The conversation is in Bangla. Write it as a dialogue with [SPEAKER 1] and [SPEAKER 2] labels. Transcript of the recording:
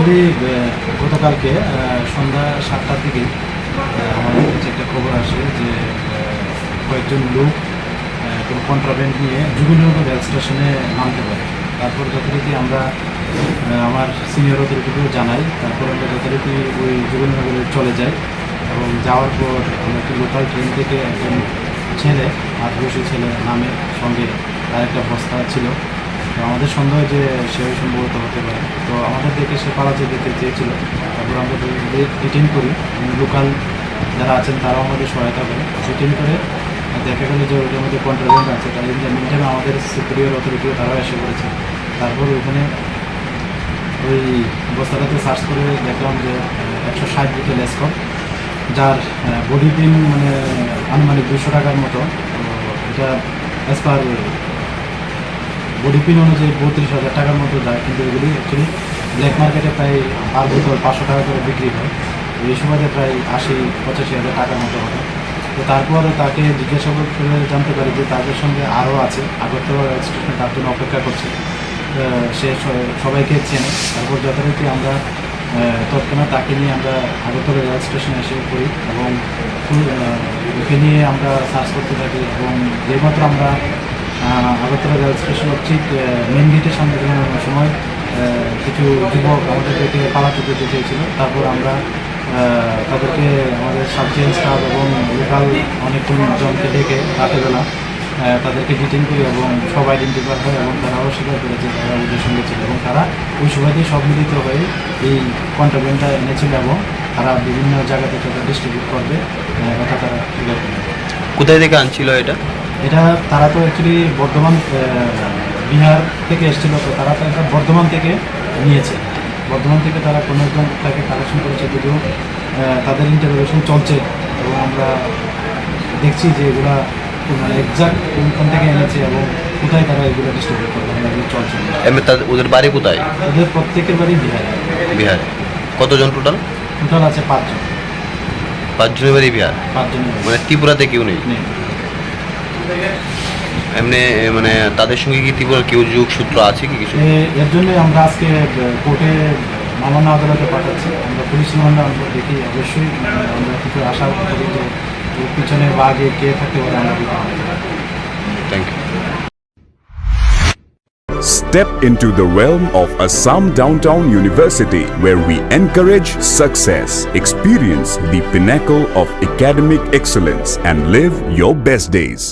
[SPEAKER 1] অ্যাকচুয়ালি গতকালকে সন্ধ্যা সাতটার দিকে আমাদের কাছে একটা খবর আসে যে কয়েকজন লোক কোনো কন্ট্রাব্যান্ড নিয়ে যুগনগর রেল স্টেশনে নামতে পারে। তারপর যথারীতি আমরা আমার সিনিয়র অথরিটিকেও জানাই। তারপর আমরা যথারীতি ওই যুগনগরে চলে যাই এবং যাওয়ার পর আমরা একটি লোকাল ট্রেন থেকে একজন ছেলে, আদিবাসী ছেলে নামে সঙ্গে তার একটা বস্তা ছিল। তো আমাদের সন্দেহ যে সে সম্ভবত হতে পারে। তো আমাদের দেখে সে পালাতে যেতে চেয়েছিল, তারপর আমরা ডিটেন করি। লোকাল যারা আছেন, তারাও আমাদের সহায়তা করে। ডিটেন করে দেখা গেলো যে ওইটার মধ্যে কন্ট্রোলেন্ট আছে। তাই মিনটাইমে আমাদের সুপ্রিয়র অথরিটিও তারাও এসে পড়েছে। তারপর ওখানে ওই বস্তাটাতে সার্চ করে দেখলাম যে একশো ষাট লিটার লেসকপ যার বডি পিন মানে আনুমানিক দুশো টাকার মতো। এটা অ্যাজ পার বডি পিন অনুযায়ী বত্রিশ হাজার টাকার মতো যায় কিন্তু এগুলি অ্যাকচুয়ালি ব্ল্যাক মার্কেটে প্রায় পার বোতল পাঁচশো টাকা করে বিক্রি হয়। এই সময়তে প্রায় আশি, পঁচাশি হাজার টাকার মতো হবে। তো তারপর তাকে জিজ্ঞাসা করে জানতে পারি যে তাদের সঙ্গে আরও আছে। আগরতলা রেল স্টেশনে তার জন্য অপেক্ষা করছে। সে সবাইকে চেনে। তারপর যথারীতি আমরা তৎক্ষণাৎ তাকে নিয়ে আমরা আগরতলা রেল স্টেশনে এসে পড়ি এবং ওকে নিয়ে আমরা সার্চ করতে থাকি এবং যেইমাত্র আমরা আগরতলা রেল স্টেশনের ঠিক মেন গেটের সামনে বেরোনোর সময় কিছু যুবক আমাদের থেকে পালাতে যেতে চেয়েছিল তারপর আমরা তাদেরকে, আমাদের সাবজেন্ট স্টাফ এবং লোকাল অনেক জনকে ডেকে রাতেবেলা তাদেরকে ডিটেন করি এবং সব আইডেন্টিফাই হয় এবং তারা অস্বীকার করেছে তারা ওদের সঙ্গে ছিল এবং তারা ওই সময়তেই সব মিলিত হয়ে এই কন্ট্রাবেন্টটা এনেছিল এবং তারা বিভিন্ন জায়গা থেকে এটা ডিস্ট্রিবিউট করবে এটা তারা
[SPEAKER 2] কোথায় থেকে আনছিল এটা?
[SPEAKER 1] এটা তারা তো অ্যাকচুয়ালি বর্ধমান বিহার থেকে এসেছিল তো তারা তো এটা বর্ধমান থেকে নিয়েছে। বর্ধমান থেকে তারা কোনো একজন তাকে কালেকশন করেছে যদিও তাদের ইন্টারভিউশন চলছে। এবং আমরা দেখছি যে এগুলা মানে এক্সাক্ট কোনখান থেকে এনেছে এবং কোথায় তারা এগুলো ডিস্ট্রিবিউট করবে মানে এগুলো চলছে।
[SPEAKER 2] এমনি তাদের ওদের বাড়ি কোথায়?
[SPEAKER 1] ওদের প্রত্যেকের বাড়ি বিহারে।
[SPEAKER 2] বিহারে। কতজন টোটাল
[SPEAKER 1] টোটাল আছে পাঁচজন।
[SPEAKER 2] পাঁচজনের বাড়ি বিহার?
[SPEAKER 1] পাঁচজনের
[SPEAKER 2] মানে ত্রিপুরাতে কেউ নেই। এমনি মানে তাদের সঙ্গে কি ত্রিপুরার কেউ যোগ সূত্র আছে কি কিছু
[SPEAKER 1] এর জন্য আমরা আজকে কোর্টে মামলা আদালতে পাঠাচ্ছি আমরা পুলিশ রিমান্ডে আমরা দেখি অবশ্যই আমরা কিছু আশা করি যে পিছনে বা আগে কে থাকতে পারে আমরা
[SPEAKER 2] thank you
[SPEAKER 3] Step into the realm of Assam Downtown University where we encourage success, experience the pinnacle of academic excellence and live your best days.